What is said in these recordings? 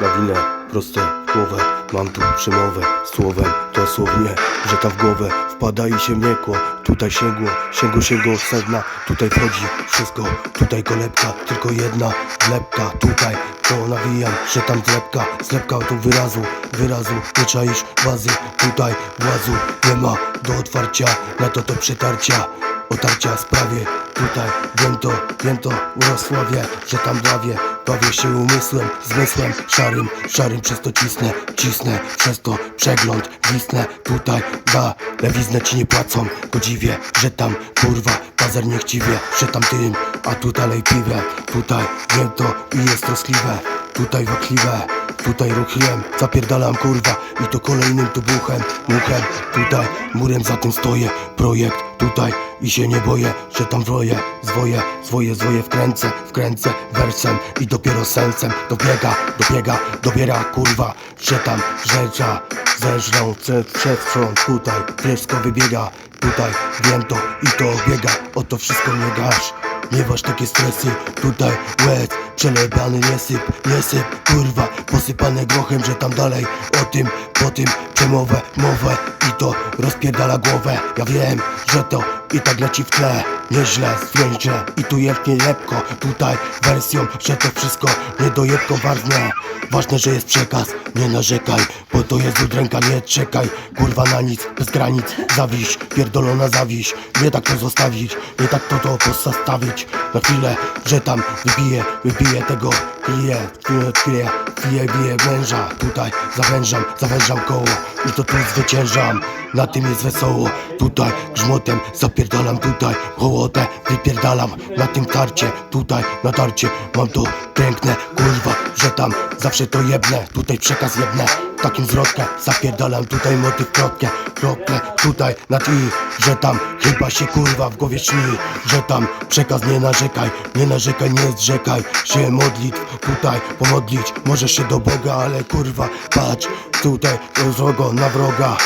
nawinę proste w głowę Mam tu przemowę słowem dosłownie tam w głowę wpada i się mleko Tutaj sięgło, sięgło, sięgło sedna Tutaj wchodzi wszystko, tutaj kolebka Tylko jedna lepka Tutaj to nawijam, że tam zlepka Zlepka tu wyrazu, wyrazu Nie czaisz bazy, tutaj włazu Nie ma do otwarcia, na to to przetarcia Otarcia sprawie Tutaj wiem to, wiem to Urosławię, że tam bawię Bawię się umysłem, zmysłem Szarym, szarym przez to cisnę Cisnę, przez to przegląd Wisnę, tutaj da Lewiznę ci nie płacą, godziwie Że tam kurwa, bazar niechciwie Że tam tym, a tu dalej piwę. Tutaj wiem to i jest troskliwe Tutaj wakliwe Tutaj ruchiem, zapierdalam kurwa I to kolejnym tu buchem, muchem. Tutaj murem za tym stoję Projekt tutaj i się nie boję Że tam wroję, zwoje, zwoje, zwoje Wkręcę, wkręcę wersem I dopiero sensem. Dobiega, dobiega Dobiera kurwa, że tam rzecza Zeżrą. Przed, przed front Tutaj wszystko wybiega Tutaj wiem to i to biega O to wszystko nie gasz nie waż takie stresy, tutaj łez Przelebany nie syp, nie syp Kurwa, posypane grochem, że tam dalej O tym, po tym, przemowę, mowę I to rozpierdala głowę. Ja wiem, że to i tak leci w tle Nieźle, zwięźle i tu jest nie lepko Tutaj wersją, że to wszystko nie dojebko ważne Ważne, że jest przekaz, nie narzekaj Bo to jest udręka, nie czekaj. Kurwa na nic, bez granic Zawiś, pierdolona zawiś Nie tak to zostawić, nie tak to to postawić Na chwilę, że tam wybiję, wybiję tego piję, piję, piję męża Tutaj zawężam, zawężam koło I to tu zwyciężam. Na tym jest wesoło. Tutaj grzmotem zapierdalam tutaj Hołotę wypierdalam. Na tym tarcie, tutaj na tarcie Mam to piękne, kurwa Że tam zawsze to jebnę. Tutaj przekaz jebnę Takim zwrotkę zapierdalam tutaj motyw krotkę Kropkę tutaj na i Że tam chyba się kurwa w głowie śni Że tam przekaz nie narzekaj Nie narzekaj, nie zrzekaj się modlitw Tutaj pomodlić możesz się do Boga Ale kurwa patrz tutaj z wrogo na wroga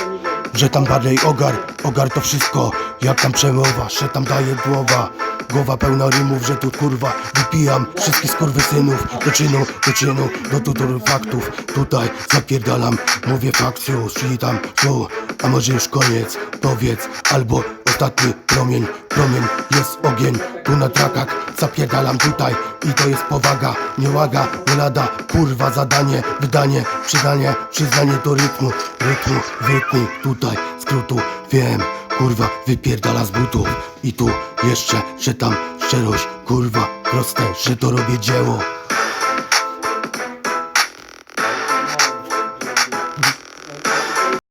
że tam dalej ogar, ogar to wszystko Jak tam przemowa, że tam daje głowa Głowa pełna rymów, że tu kurwa Wypijam wszystkich skurwysynów. Do czynu, do czynu, do tutoru faktów. Tutaj zapierdalam, mówię fakcją Czyli tam, tu, a może już koniec Powiedz, albo ostatni promień. Promień, jest ogień Tu na trakach, zapierdalam tutaj. I to jest powaga, nie łaga, nie lada. Kurwa zadanie, wydanie, przydanie Przyznanie do rytmu, rytmu, wytnij Tutaj, skrótu, wiem Kurwa, wypierdala z butów. I tu jeszcze, że tam szczerość Kurwa, proste, że to robię dzieło